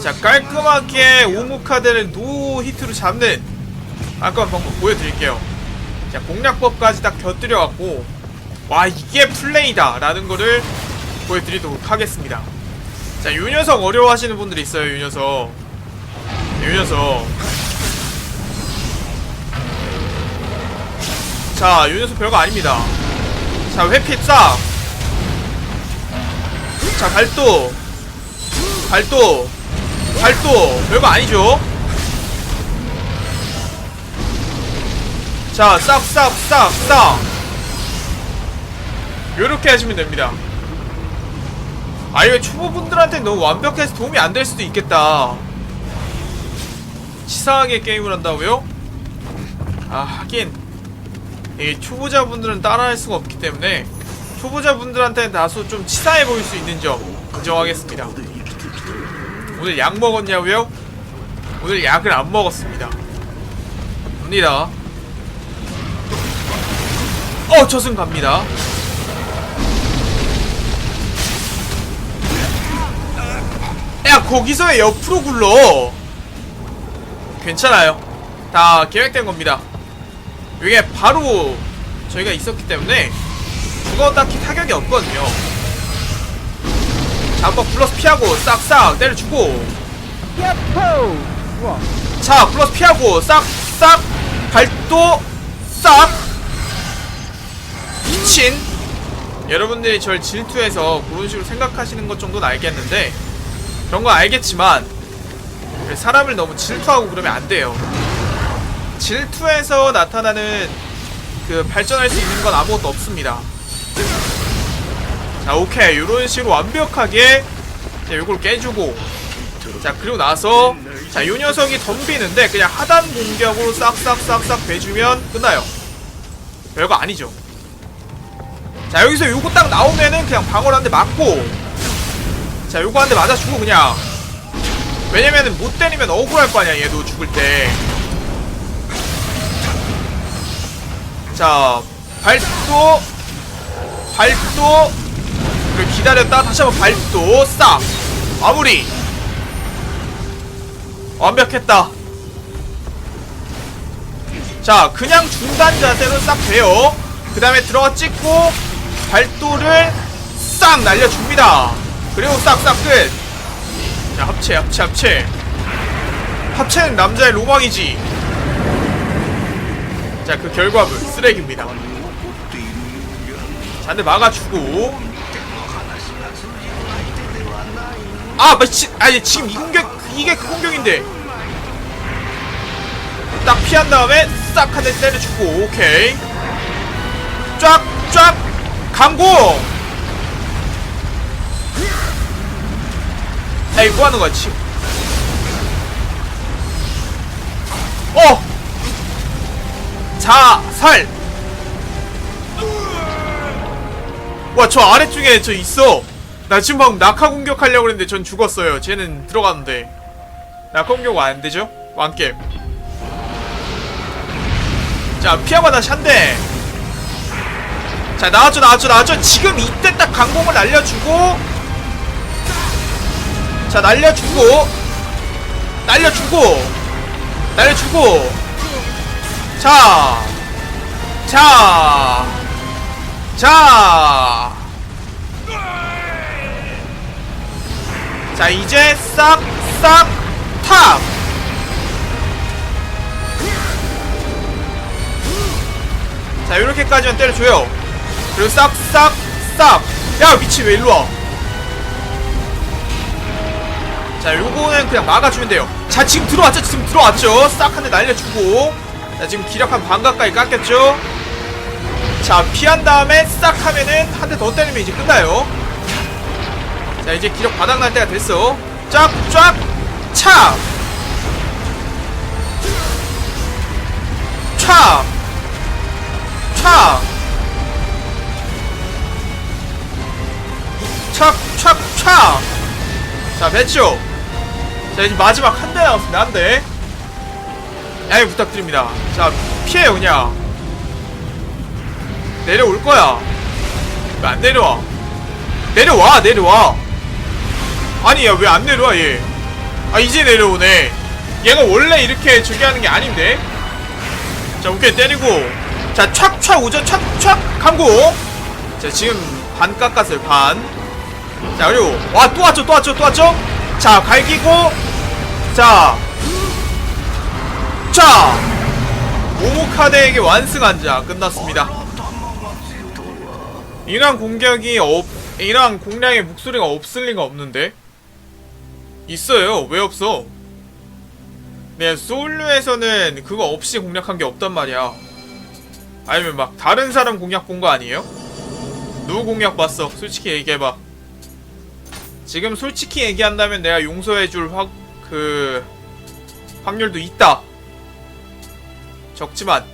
자 깔끔하게 오무카드를 노 히트로 잡는 깔끔한 방법 보여드릴게요 자 공략법까지 딱 곁들여갖고 와 이게 플레이다 라는 거를 보여드리도록 하겠습니다 자 요 녀석 어려워하시는 분들이 있어요 요 녀석 요 녀석 자, 요 녀석 별거 아닙니다. 자, 회피 싹. 자, 발도. 발도. 발도. 별거 아니죠? 자, 싹, 싹, 싹, 싹. 요렇게 하시면 됩니다. 아, 이거 초보분들한테 너무 완벽해서 도움이 안 될 수도 있겠다. 치사하게 게임을 한다고요? 아, 하긴. 이 초보자분들은 따라할 수가 없기 때문에 초보자분들한테는 다소 좀 치사해 보일 수 있는 점 인정하겠습니다. 오늘 약 먹었냐고요? 오늘 약을 안 먹었습니다. 갑니다. 어, 저승 갑니다. 야, 거기서 왜 옆으로 굴러? 괜찮아요. 다 계획된 겁니다. 이게 바로 저희가 있었기 때문에 그거 딱히 타격이 없거든요. 자, 한번 플러스 피하고 싹싹 때려주고. 자, 플러스 피하고 싹싹 발도 싹 미친 여러분들이 절 질투해서 그런 식으로 생각하시는 것 정도는 알겠는데 그런 건 알겠지만 사람을 너무 질투하고 그러면 안 돼요. 질투에서 나타나는 그 발전할 수 있는 건 아무것도 없습니다. 자, 오케이. 요런 식으로 완벽하게 자, 요걸 깨주고 자, 그리고 나서 자, 요 녀석이 덤비는데 그냥 하단 공격으로 싹싹싹싹 빼주면 끝나요. 별거 아니죠. 자, 여기서 요거 딱 나오면은 그냥 방어를 한 대 맞고 자, 요거 한 대 맞아주고 그냥 왜냐면은 못 때리면 억울할 거 아니야, 얘도 죽을 때. 자, 발도, 발도, 그리고 기다렸다 다시 한번 발도 싹 마무리. 완벽했다. 자, 그냥 중단 자세로 싹 돼요. 그 다음에 들어가 찍고 발도를 싹 날려줍니다. 그리고 싹싹 끝. 자, 합체, 합체, 합체. 합체는 남자의 로망이지. 자, 그 결과물 쓰레기입니다. 자, 근데 막아주고. 아, 마치, 아니 지금 이 공격 이게 그 공격인데. 딱 피한 다음에 싹 한 대 때려주고 오케이. 쫙 쫙 강공. 에이 뭐 하는 거야 지금? 어! 자살! 와 저 아래쪽에 저 있어 나 지금 방금 낙하 공격하려고 했는데 전 죽었어요. 쟤는 들어갔는데. 낙하 공격 안 되죠? 왕캡 자 다시 한대. 자 나왔죠 나왔죠 나왔죠. 지금 이때 딱 강공을 날려주고. 자 날려주고. 날려주고. 날려주고. 자. 자, 자, 자 이제 싹, 싹, 탑. 자 이렇게까지만 때려줘요. 그리고 싹, 싹, 싹. 야 미치 왜 일로 와? 자 요거는 그냥 막아주면 돼요. 자 지금 들어왔죠? 지금 들어왔죠? 싹 한 대 날려주고. 자 지금 기력 한 반 가까이 깎였죠? 자 피한 다음에 싹 하면은 한 대 더 때리면 이제 끝나요 자 이제 기력 바닥날 때가 됐어 쫙쫙 차! 차! 차! 촥! 촥! 차! 자 배치오 자 이제 마지막 한 대 남았습니다 한대 양해 부탁드립니다 자 피해요 그냥 내려올 거야. 왜안 내려와? 내려와, 내려와. 아니, 야, 왜 안 내려와, 얘? 아 이제 내려오네. 얘가 원래 이렇게 저기 하는 게 아닌데? 자 오케이 때리고. 자 촥촥 오죠. 촥촥 감고. 자 지금 반 깎았어요 반자 그리고 와 또 왔죠 또 왔죠 또 왔죠? 자 갈기고. 자. 자! 모모카드에게 완승한자. 끝났습니다. 이러한 공격이 없, 이러한 공략의 목소리가 없을 리가 없는데? 있어요. 왜 없어? 네, 소울류에서는 그거 없이 공략한 게 없단 말이야. 아니면 막 다른 사람 공략 본 거 아니에요? 누구 공략 봤어? 솔직히 얘기해봐. 지금 솔직히 얘기한다면 내가 용서해줄 확, 그, 확률도 있다. 적지만